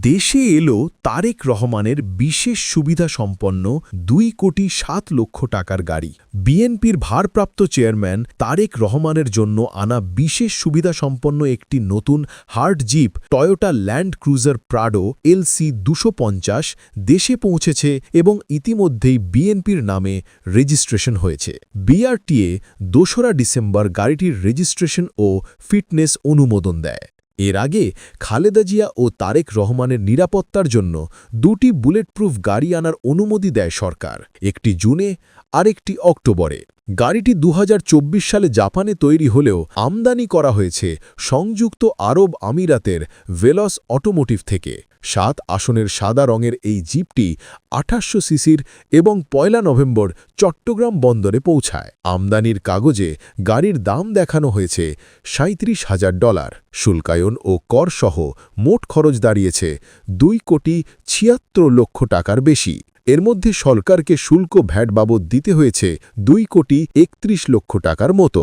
দেশে এলো তারেক রহমানের বিশেষ সুবিধা সম্পন্ন দুই কোটি সাত লক্ষ টাকার গাড়ি। বিএনপির ভারপ্রাপ্ত চেয়ারম্যান তারেক রহমানের জন্য আনা বিশেষ সুবিধা সম্পন্ন একটি নতুন hard jeep Toyota Land Cruiser Prado LC দুশো দেশে পৌঁছেছে এবং ইতিমধ্যেই বিএনপির নামে রেজিস্ট্রেশন হয়েছে। বিআরটিএ দোসরা ডিসেম্বর গাড়িটির রেজিস্ট্রেশন ও ফিটনেস অনুমোদন দেয়। এর আগে খালেদা জিয়া ও তারেক রহমানের নিরাপত্তার জন্য দুটি বুলেটপ্রুফ গাড়ি আনার অনুমতি দেয় সরকার, একটি জুনে আরেকটি অক্টোবরে। গাড়িটি দুহাজার চব্বিশ সালে জাপানে তৈরি হলেও আমদানি করা হয়েছে সংযুক্ত আরব আমিরাতের ভেলস অটোমোটিভ থেকে। সাত আসনের সাদা রঙের এই জিপটি আঠাশশো সিসির এবং পয়লা নভেম্বর চট্টগ্রাম বন্দরে পৌঁছায়। আমদানির কাগজে গাড়ির দাম দেখানো হয়েছে সাঁত্রিশ হাজার ডলার। শুল্কায়ন ও করসহ মোট খরচ দাঁড়িয়েছে দুই কোটি ছিয়াত্তর লক্ষ টাকার বেশি। এর মধ্যে সরকারকে শুল্ক ভ্যাট বাবদ দিতে হয়েছে দুই কোটি একত্রিশ লক্ষ টাকার মতো।